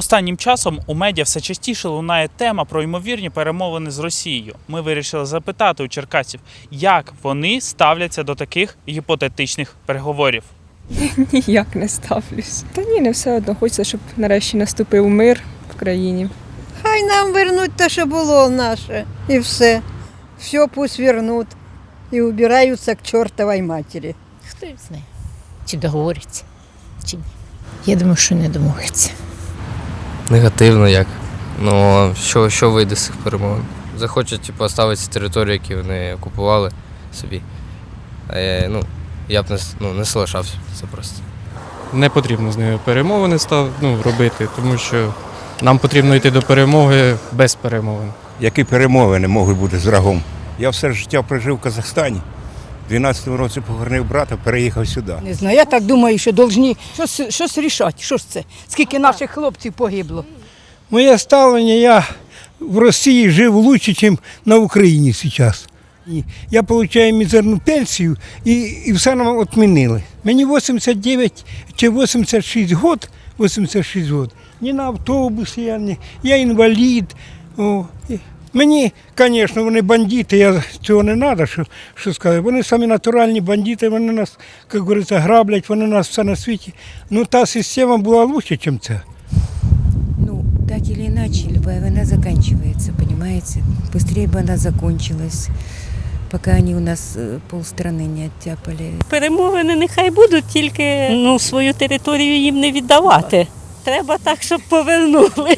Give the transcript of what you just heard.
Останнім часом у медіа все частіше лунає тема про ймовірні перемовини з Росією. Ми вирішили запитати у черкасів, як вони ставляться до таких гіпотетичних переговорів. Ніяк не ставлюсь. Та ні, не все одно. Хочеться, щоб нарешті наступив мир в країні. Хай нам вернуть те, що було наше, і все. Все пусть вернуть. І убираються к чортовій матері. Хто їх знає? Чи договоряться, чи ні. Я думаю, що не домовляться. Негативно як. Ну, що, що вийде з цих перемовин? Захочуть типу, оставити території, які вони окупували собі. А я, ну, я б не, ну, не залишався це просто. не потрібно з ними перемовини став, ну, робити, тому що нам потрібно йти до перемоги без перемовин. Які перемовини можуть бути з врагом? Я все життя прожив в Казахстані. У 12-му році похоронив брата, переїхав сюди. Не знаю, я так думаю, що повинні щось, щось рішати. Що ж це? Скільки наших хлопців погибло? Моє ставлення, я в Росії жив лучше, ніж на Україні зараз. Я отримую мізерну пенсію і, і все нам відмінили. Мені 89 чи 86 років, 86 років. Ні на автобусі, я, не, я інвалід. О, мені, звісно, вони бандити, я цього не треба, що, що сказати. Вони самі натуральні бандити, вони нас, як говориться, граблять, вони нас все на світі. Ну та система була краще, ніж ця. Ну, так или иначе, любая война заканчивается, понимаете? Быстрее бы она закончилась, пока они у нас э, полстраны не оттяпали. Перемовини нехай будуть, тільки ну, свою територію їм не віддавати. Треба так, щоб повернули.